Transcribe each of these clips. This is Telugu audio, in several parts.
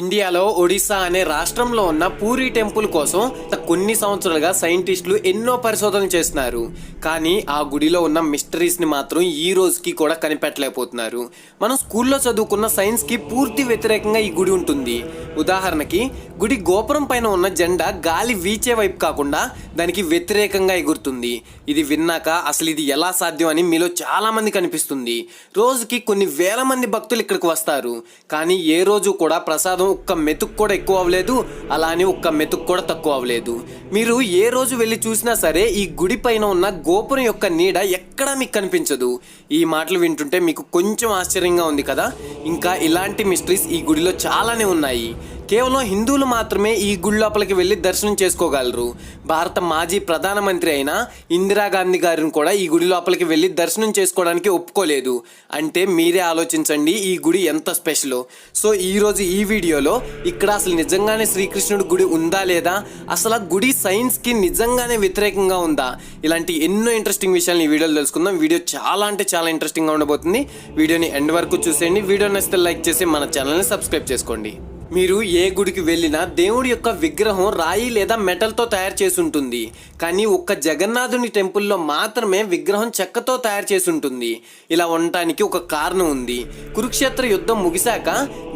ఇండియాలో ఒడిశా అనే రాష్ట్రంలో ఉన్న పూరి టెంపుల్ కోసం కొన్ని సంవత్సరాలుగా సైంటిస్టులు ఎన్నో పరిశోధనలు చేస్తున్నారు. కానీ ఆ గుడిలో ఉన్న మిస్టరీస్ని మాత్రం ఈ రోజుకి కూడా కనిపెట్టలేకపోతున్నారు. మనం స్కూల్లో చదువుకున్న సైన్స్కి పూర్తి వ్యతిరేకంగా ఈ గుడి ఉంటుంది. ఉదాహరణకి గుడి గోపురం పైన ఉన్న జెండా గాలి వీచే వైపు కాకుండా దానికి వ్యతిరేకంగా ఎగురుతుంది. ఇది విన్నాక అసలు ఇది ఎలా సాధ్యం అని మీలో చాలామంది కనిపిస్తుంది. రోజుకి కొన్ని వేల మంది భక్తులు ఇక్కడికి వస్తారు. కానీ ఏ రోజు కూడా ప్రసాదం ఒక్క మెతుకు కూడా ఎక్కువ అవ్వలేదు అలా అని ఒక్క మెతుకు కూడా తక్కువ అవ్వలేదు. మీరు ఏ రోజు వెళ్ళి చూసినా సరే ఈ గుడి పైన ఉన్న గోపురం యొక్క నీడ ఎక్కడా మీకు కనిపించదు. ఈ మాటలు వింటుంటే మీకు కొంచెం ఆశ్చర్యంగా ఉంది కదా? ఇంకా ఇలాంటి మిస్టరీస్ ఈ గుడిలో చాలానే ఉన్నాయి. కేవలం హిందువులు మాత్రమే ఈ గుడి లోపలికి వెళ్ళి దర్శనం చేసుకోగలరు. భారత మాజీ ప్రధానమంత్రి అయిన ఇందిరాగాంధీ గారిని కూడా ఈ గుడి లోపలికి వెళ్ళి దర్శనం చేసుకోవడానికి ఒప్పుకోలేదు. అంటే మీరే ఆలోచించండి ఈ గుడి ఎంత స్పెషల్. సో ఈరోజు ఈ వీడియోలో ఇక్కడ అసలు నిజంగానే శ్రీకృష్ణుడి గుడి ఉందా లేదా? అసలు ఆ గుడి సైన్స్కి నిజంగానే వ్యతిరేకంగా ఉందా? ఇలాంటి ఎన్నో ఇంట్రెస్టింగ్ విషయాలు ఈ వీడియోలో తెలుసుకుందాం. వీడియో చాలా అంటే చాలా ఇంట్రెస్టింగ్గా ఉండబోతుంది. వీడియోని ఎండ్ వరకు చూసేయండి. వీడియో నచ్చితే లైక్ చేసి మన ఛానల్ని సబ్స్క్రైబ్ చేసుకోండి. మీరు ఏ గుడికి వెళ్ళినా దేవుడి యొక్క విగ్రహం రాయి లేదా మెటల్తో తయారు చేసి ఉంటుంది కానీ ఒక్క జగన్నాథుని టెంపుల్లో మాత్రమే విగ్రహం చెక్కతో తయారు చేసి ఉంటుంది ఇలా ఉండటానికి ఒక కారణం ఉంది. కురుక్షేత్ర యుద్ధం ముగిశాక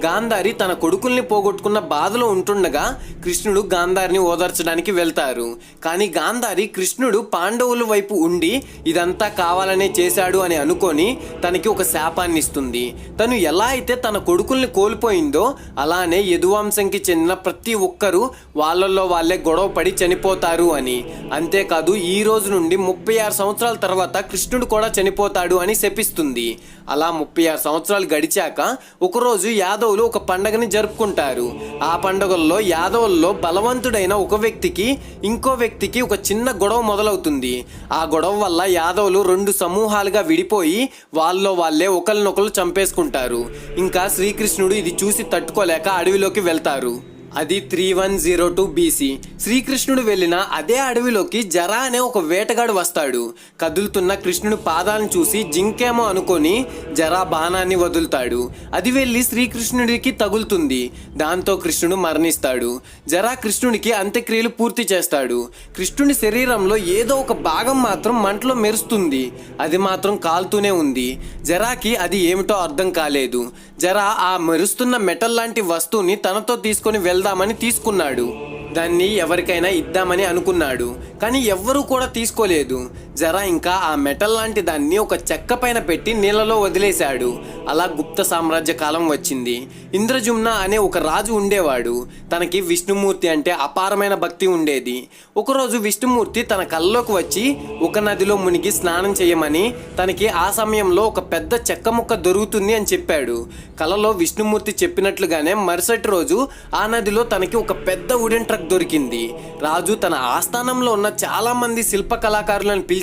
గాంధారి తన కొడుకుల్ని పోగొట్టుకున్న బాధలో ఉంటుండగా కృష్ణుడు గాంధారిని ఓదార్చడానికి వెళ్తారు. కానీ గాంధారి కృష్ణుడు పాండవుల వైపు ఉండి ఇదంతా కావాలనే చేశాడు అని అనుకొని తనకి ఒక శాపాన్ని ఇస్తుంది తను ఎలా అయితే తన కొడుకుల్ని కోల్పోయిందో అలానే యదువంశంకి చెందిన ప్రతి ఒక్కరూ వాళ్ళల్లో వాళ్ళే గొడవ పడి చనిపోతారు అని. అంతేకాదు ఈ రోజు నుండి ముప్పై ఆరు సంవత్సరాల తర్వాత కృష్ణుడు కూడా చనిపోతాడు అని శపిస్తుంది. అలా ముప్పై ఆరు సంవత్సరాలు గడిచాక ఒకరోజు యాదవులు ఒక పండగని జరుపుకుంటారు. ఆ పండగల్లో యాదవుల్లో బలవంతుడైన ఒక వ్యక్తికి ఇంకో వ్యక్తికి ఒక చిన్న గొడవ మొదలవుతుంది. ఆ గొడవ వల్ల యాదవులు రెండు సమూహాలుగా విడిపోయి వాళ్ళలో వాళ్ళే ఒకరినొకరు చంపేసుకుంటారు. ఇంకా శ్రీకృష్ణుడు ఇది చూసి తట్టుకోలేక అడవిలోకి వెళ్తారు. అది three one zero two BC శ్రీకృష్ణుడు వెళ్ళిన అదే అడవిలోకి జరా అనే ఒక వేటగాడు వస్తాడు. కదులుతున్న కృష్ణుడి పాదాలను చూసి జింకేమో అనుకొని జరా బాణాన్ని వదులుతాడు. అది వెళ్ళి శ్రీకృష్ణుడికి తగులుతుంది. దాంతో కృష్ణుడు మరణిస్తాడు. జరా కృష్ణుడికి అంత్యక్రియలు పూర్తి చేస్తాడు. కృష్ణుడి శరీరంలో ఏదో ఒక భాగం మాత్రం మంటలో మెరుస్తుంది. అది మాత్రం కాలుతూనే ఉంది. జరాకి అది ఏమిటో అర్థం కాలేదు. జరా ఆ మెరుస్తున్న మెటల్ లాంటి వస్తువుని తనతో తీసుకొని వెళ్దామని తీసుకున్నాడు. దాన్ని ఎవరికైనా ఇద్దామని అనుకున్నాడు. కానీ ఎవ్వరూ కూడా తీసుకోలేదు. జర ఇంకా ఆ మెటల్ లాంటి దాన్ని ఒక చెక్క పైన పెట్టి నీళ్ళలో వదిలేశాడు. అలా గుప్త సామ్రాజ్య కాలం వచ్చింది. ఇంద్రజుమ్న అనే ఒక రాజు ఉండేవాడు. తనకి విష్ణుమూర్తి అంటే అపారమైన భక్తి ఉండేది. ఒకరోజు విష్ణుమూర్తి తన కళ్ళలోకి వచ్చి ఒక నదిలో మునిగి స్నానం చేయమని తనకి ఆ సమయంలో ఒక పెద్ద చెక్క ముక్క దొరుకుతుంది అని చెప్పాడు. కలలో విష్ణుమూర్తి చెప్పినట్లుగానే మరుసటి రోజు ఆ నదిలో తనకి ఒక పెద్ద వుడెన్ ట్రక్ దొరికింది. రాజు తన ఆస్థానంలో ఉన్న చాలామంది శిల్ప కళాకారులను పిలిచి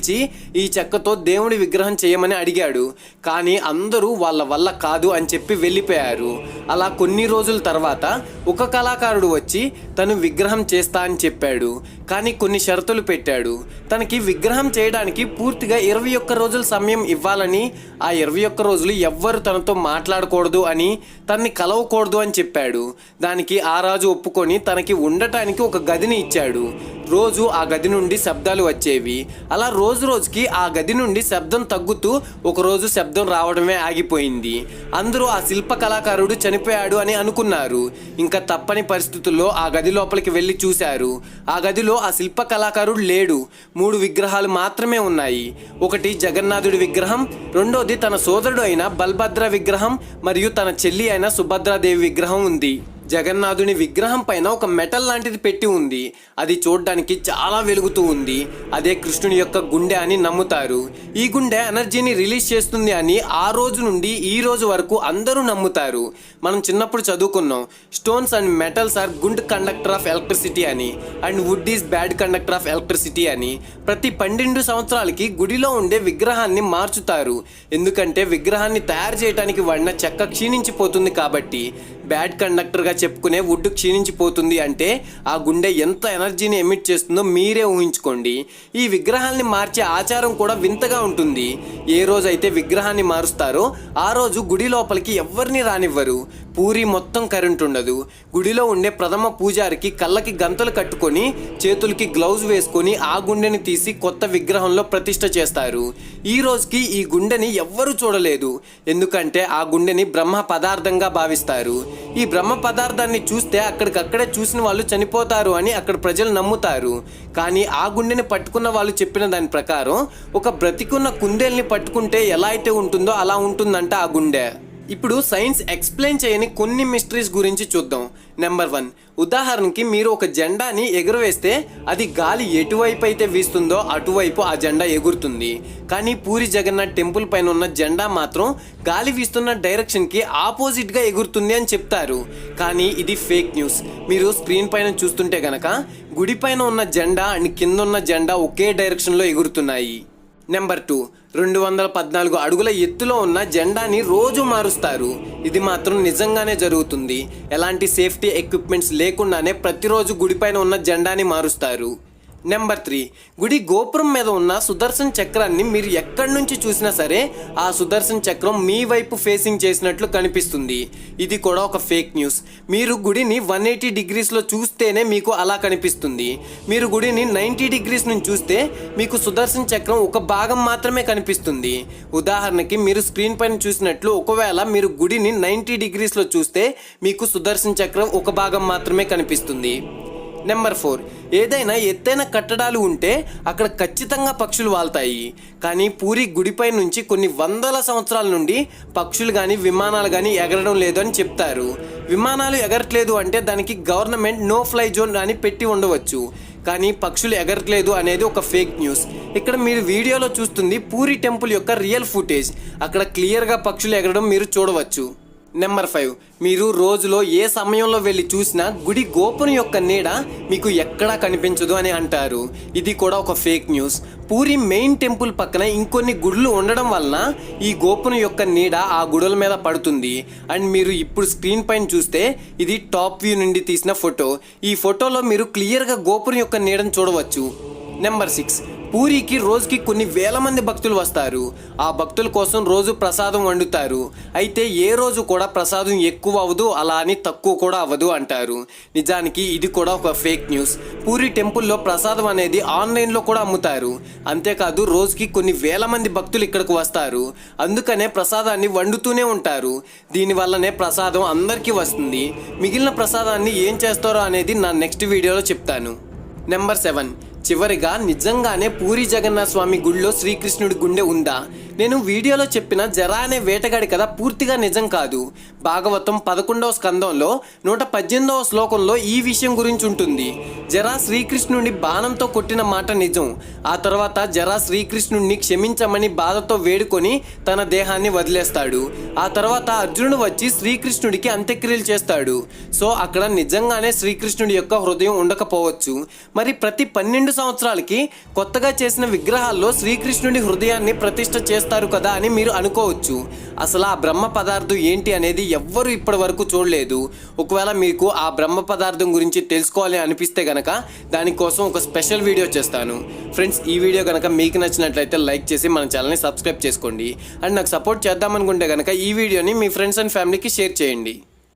ఈ చెక్కతో దేవుడి విగ్రహం చేయమని అడిగాడు. కానీ అందరూ వాళ్ళ వల్ల కాదు అని చెప్పి వెళ్ళిపోయారు. అలా కొన్ని రోజుల తర్వాత ఒక కళాకారుడు వచ్చి తను విగ్రహం చేస్తా అని చెప్పాడు. కానీ కొన్ని షరతులు పెట్టాడు. తనకి విగ్రహం చేయడానికి పూర్తిగా ఇరవై ఒక్క రోజుల సమయం ఇవ్వాలని ఆ ఇరవై ఒక్క రోజులు ఎవ్వరు తనతో మాట్లాడకూడదు అని తనని కలవకూడదు అని చెప్పాడు. దానికి ఆ రాజు ఒప్పుకొని తనకి ఉండటానికి ఒక గదిని ఇచ్చాడు. రోజు ఆ గది నుండి శబ్దాలు వచ్చేవి. అలా రోజు రోజు రోజుకి ఆ గది నుండి శబ్దం తగ్గుతూ ఒకరోజు శబ్దం రావడమే ఆగిపోయింది. అందరూ ఆ శిల్ప కళాకారుడు చనిపోయాడు అని అనుకున్నారు. ఇంకా తప్పని పరిస్థితుల్లో ఆ గది లోపలికి వెళ్ళి చూశారు. ఆ గదిలో ఆ శిల్ప కళాకారుడు లేడు. మూడు విగ్రహాలు మాత్రమే ఉన్నాయి. ఒకటి జగన్నాథుడి విగ్రహం రెండోది తన సోదరుడు అయిన బల్భద్ర విగ్రహం మరియు తన చెల్లి అయిన సుభద్రాదేవి విగ్రహం ఉంది. జగన్నాథుని విగ్రహం పైన ఒక మెటల్ లాంటిది పెట్టి ఉంది. అది చూడడానికి చాలా వెలుగుతూ ఉంది. అదే కృష్ణుని యొక్క గుండె అని నమ్ముతారు. ఈ గుండె ఎనర్జీని రిలీజ్ చేస్తుంది అని ఆ రోజు నుండి ఈ రోజు వరకు అందరూ నమ్ముతారు. మనం చిన్నప్పుడు చదువుకున్నాం. Stones and metals are good conductor of electricity అని. And wood is bad conductor of electricity అని. ప్రతి పన్నెండు సంవత్సరాలకి గుడిలో ఉండే విగ్రహాన్ని మార్చుతారు. ఎందుకంటే విగ్రహాన్ని తయారు చేయడానికి వాడిన చెక్క క్షీణించిపోతుంది కాబట్టి. బ్యాడ్ కండక్టర్గా చెప్పుకునే వుడ్ క్షీణించిపోతుంది అంటే ఆ గుండె ఎంత ఎనర్జీని ఎమిట్ చేస్తుందో మీరే ఊహించుకోండి. ఈ విగ్రహాల్ని మార్చే ఆచారం కూడా వింతగా ఉంటుంది. ఏ రోజైతే విగ్రహాన్ని మారుస్తారో ఆ రోజు గుడి లోపలికి ఎవరిని రానివ్వరు. పూరి మొత్తం కరెంట్ ఉండదు గుడిలో ఉండే ప్రథమ పూజారికి కళ్ళకి గంతలు కట్టుకొని చేతులకి గ్లౌజ్ వేసుకొని ఆ గుండెని తీసి కొత్త విగ్రహంలో ప్రతిష్ట చేస్తారు. ఈ రోజుకి ఈ గుండెని ఎవ్వరూ చూడలేదు. ఎందుకంటే ఆ గుండెని బ్రహ్మ పదార్థంగా భావిస్తారు. ఈ బ్రహ్మ పదార్థాన్ని చూస్తే అక్కడికక్కడే చూసిన వాళ్ళు చనిపోతారు అని అక్కడ ప్రజలు నమ్ముతారు. కానీ ఆ గుండెని పట్టుకున్న వాళ్ళు చెప్పిన దాని ప్రకారం ఒక బ్రతికున్న కుందేల్ని పట్టుకుంటే ఎలా అయితే ఉంటుందో అలా ఉంటుందంట ఆ గుండె. ఇప్పుడు సైన్స్ ఎక్స్ప్లెయిన్ చేయని కొన్ని మిస్టరీస్ గురించి చూద్దాం. నెంబర్ వన్ ఉదాహరణకి మీరు ఒక జెండాని ఎగురవేస్తే అది గాలి ఎటువైపు అయితే వీస్తుందో అటువైపు ఆ జెండా ఎగురుతుంది. కానీ పూరి జగన్నాథ్ టెంపుల్ పైన ఉన్న జెండా మాత్రం గాలి వీస్తున్న డైరెక్షన్కి ఆపోజిట్గా ఎగురుతుంది అని చెప్తారు. కానీ ఇది ఫేక్ న్యూస్. మీరు స్క్రీన్ పైన చూస్తుంటే గనక గుడి పైన ఉన్న జెండా అండ్ కింద ఉన్న జెండా ఒకే డైరెక్షన్లో ఎగురుతున్నాయి. Number two. రెండు వందల పద్నాలుగు అడుగుల ఎత్తులో ఉన్న జెండాని రోజు మారుస్తారు. ఇది మాత్రం నిజంగానే జరుగుతుంది. ఎలాంటి సేఫ్టీ ఎక్విప్మెంట్స్ లేకుండానే ప్రతిరోజు గుడిపైన ఉన్న జెండాని మారుస్తారు. నెంబర్ త్రీ గుడి గోపురం మీద ఉన్న సుదర్శన్ చక్రాన్ని మీరు ఎక్కడి నుంచి చూసినా సరే ఆ సుదర్శన్ చక్రం మీ వైపు ఫేసింగ్ చేసినట్లు కనిపిస్తుంది. ఇది కూడా ఒక ఫేక్ న్యూస్ మీరు గుడిని వన్ ఎయిటీ డిగ్రీస్లో చూస్తేనే మీకు అలా కనిపిస్తుంది. మీరు గుడిని నైంటీ డిగ్రీస్ నుంచి చూస్తే మీకు సుదర్శన్ చక్రం ఒక భాగం మాత్రమే కనిపిస్తుంది. ఉదాహరణకి మీరు స్క్రీన్ పైన చూసినట్లు ఒకవేళ మీరు గుడిని నైంటీ డిగ్రీస్లో చూస్తే మీకు సుదర్శన్ చక్రం ఒక భాగం మాత్రమే కనిపిస్తుంది. నెంబర్ ఫోర్ ఏదైనా ఎత్తైన కట్టడాలు ఉంటే అక్కడ ఖచ్చితంగా పక్షులు వాళ్తాయి. కానీ పూరి గుడిపై నుంచి కొన్ని వందల సంవత్సరాల నుండి పక్షులు కానీ విమానాలు కానీ ఎగరడం లేదు అని చెప్తారు. విమానాలు ఎగరట్లేదు అంటే దానికి గవర్నమెంట్ నో ఫ్లై జోన్ అని పెట్టి ఉండవచ్చు. కానీ పక్షులు ఎగరట్లేదు అనేది ఒక ఫేక్ న్యూస్. ఇక్కడ మీరు వీడియోలో చూస్తుంది పూరి టెంపుల్ యొక్క రియల్ ఫుటేజ్. అక్కడ క్లియర్గా పక్షులు ఎగరడం మీరు చూడవచ్చు. నెంబర్ ఫైవ్ మీరు రోజులో ఏ సమయంలో వెళ్ళి చూసినా గుడి గోపురం యొక్క నీడ మీకు ఎక్కడా కనిపించదు అని అంటారు. ఇది కూడా ఒక fake news Puri main temple పక్కన ఇంకొన్ని గుడులు ఉండడం వలన ఈ గోపురం యొక్క నీడ ఆ గుడుల మీద పడుతుంది. అండ్ మీరు ఇప్పుడు స్క్రీన్ పైన చూస్తే ఇది టాప్ వ్యూ నుండి తీసిన ఫోటో ఈ ఫోటోలో మీరు క్లియర్గా గోపురం యొక్క నీడను చూడవచ్చు. నెంబర్ సిక్స్ పూరికి రోజుకి కొన్ని వేల మంది భక్తులు వస్తారు. ఆ భక్తుల కోసం రోజు ప్రసాదం వండుతారు. అయితే ఏ రోజు కూడా ప్రసాదం ఎక్కువ అవ్వదు అలా అని తక్కువ కూడా అవ్వదు అంటారు. నిజానికి ఇది కూడా ఒక ఫేక్ న్యూస్. పూరి టెంపుల్లో ప్రసాదం అనేది ఆన్లైన్లో కూడా అమ్ముతారు. అంతేకాదు రోజుకి కొన్ని వేల మంది భక్తులు ఇక్కడికి వస్తారు. అందుకనే ప్రసాదాన్ని వండుతూనే ఉంటారు. దీనివల్లనే ప్రసాదం అందరికీ వస్తుంది. మిగిలిన ప్రసాదాన్ని ఏం చేస్తారో అనేది నా నెక్స్ట్ వీడియోలో చెప్తాను. Number seven. చివరిగా నిజంగానే పూరి జగన్నాథ స్వామి గుడిలో శ్రీకృష్ణుడి గుండె ఉందా? నేను వీడియోలో చెప్పిన జరా అనే వేటగాడి కథ పూర్తిగా నిజం కాదు. భాగవతం పదకొండవ స్కందంలో నూట పద్దెనిమిదవ శ్లోకంలో ఈ విషయం గురించి ఉంటుంది జరా శ్రీకృష్ణుడిని బాణంతో కొట్టిన మాట నిజం. ఆ తర్వాత జరా శ్రీకృష్ణుడిని క్షమించమని బాధతో వేడుకొని తన దేహాన్ని వదిలేస్తాడు. ఆ తర్వాత అర్జునుడు వచ్చి శ్రీకృష్ణుడికి అంత్యక్రియలు చేస్తాడు. సో అక్కడ నిజంగానే శ్రీకృష్ణుడి యొక్క హృదయం ఉండకపోవచ్చు. మరి ప్రతి పన్నెండు సంవత్సరాలకి కొత్తగా చేసిన విగ్రహాల్లో శ్రీకృష్ణుడి హృదయాన్ని ప్రతిష్ట చేస్తారు కదా అని మీరు అనుకోవచ్చు. అసలు ఆ బ్రహ్మ పదార్థం ఏంటి అనేది ఎవ్వరూ ఇప్పటి వరకు చూడలేదు. ఒకవేళ మీకు ఆ బ్రహ్మ పదార్థం గురించి తెలుసుకోవాలి అనిపిస్తే కనుక దానికోసం ఒక స్పెషల్ వీడియో చేస్తాను. ఫ్రెండ్స్ ఈ వీడియో కనుక మీకు నచ్చినట్లయితే లైక్ చేసి మన ఛానల్ని సబ్స్క్రైబ్ చేసుకోండి. అండ్ నాకు సపోర్ట్ చేద్దామనుకుంటే కనుక ఈ వీడియోని మీ ఫ్రెండ్స్ అండ్ ఫ్యామిలీకి షేర్ చేయండి.